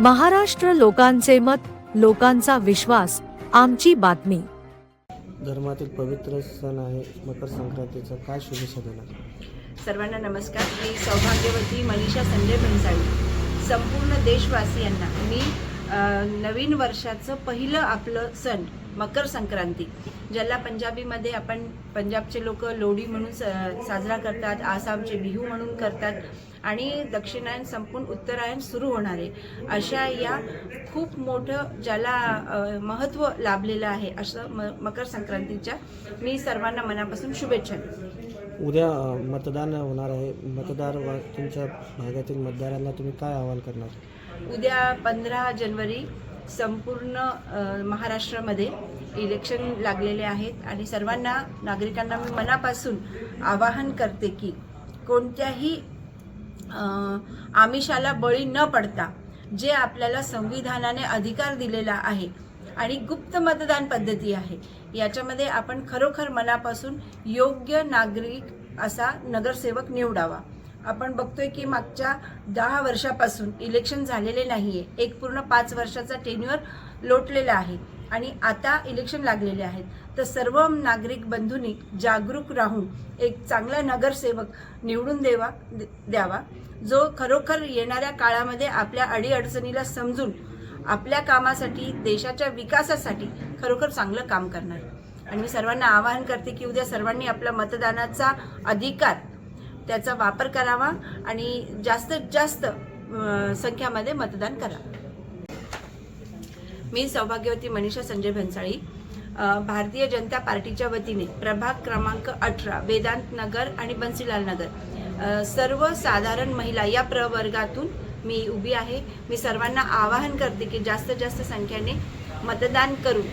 महाराष्ट्र लोकांचे मत लोकांचा विश्वास आमची बातमी. धर्मातील पवित्र सण आहे मकर संक्रांतीचा काय शुभेच्छा देणार? सर्वांना नमस्कार मी सौभाग्यवती मनीषा संजय बनसाळी संपूर्ण देशवासियांना मी नवीन वर्षाचं पहिलं आपलं सण मकर संक्रांती ज्याला पंजाबीमध्ये आपण पंजाबचे लोक लोढी म्हणून स- साजरा करतात आसामचे बिहू म्हणून करतात आणि दक्षिणायन संपून उत्तरायण सुरू होणार आहे. अशा या खूप मोठं ज्याला महत्त्व लाभलेलं आहे असं म मकर संक्रांतीच्या मी सर्वांना मनापासून शुभेच्छा देते. उद्या मतदान होणार आहे. मतदार व तुमच्या भागातील मतदारांना तुम्ही काय आवाहन करणार? उद्या पंधरा जनवरी संपूर्ण महाराष्ट्रामध्ये इलेक्शन लागलेले आहेत आणि सर्वांना नागरिकांना मी मनापासून आवाहन करते की कोणत्याही आमिषाला बळी न पडता जे आपल्याला संविधानाने अधिकार दिलेला आहे आणि गुप्त मतदान पद्धती आहे. याच्यामध्ये आपण खरोखर मनापासून योग्य नागरिक असा नगरसेवक निवडावा. आपण बघतोय की मागच्या दहा वर्षापासून इलेक्शन झालेले नाही आहे एक पूर्ण पाच वर्षाचा टेन्युअर लोटलेला आहे. आणि आता इलेक्शन लागलेले आहेत. तर सर्व नागरिक बंधूंनी जागरूक राहून एक चांगला नगरसेवक निवडून देवा दे- द्यावा. जो खरोखर येणाऱ्या काळामध्ये आपल्या अडीअडचणीला समजून आपल्या कामासाठी देशाच्या विकासासाठी खरोखर चांगलं काम करणार. आणि मी सर्वांना आवाहन करते की उद्या सर्वांनी आपला मतदानाचा अधिकार त्याचा वापर करावा आणि जास्तीत जास्त संख्यामध्ये मतदान करा मी सौभाग्यवती मनीषा संजय भन्साळी भारतीय जनता पार्टीच्या वतीने प्रभाग क्रमांक अठरा वेदांत नगर आणि बन्सीलाल नगर सर्वसाधारण महिला या प्रवर्गातून मी उभी आहे. मी सर्वांना आवाहन करते की जास्तीत जास्त संख्येने मतदान करून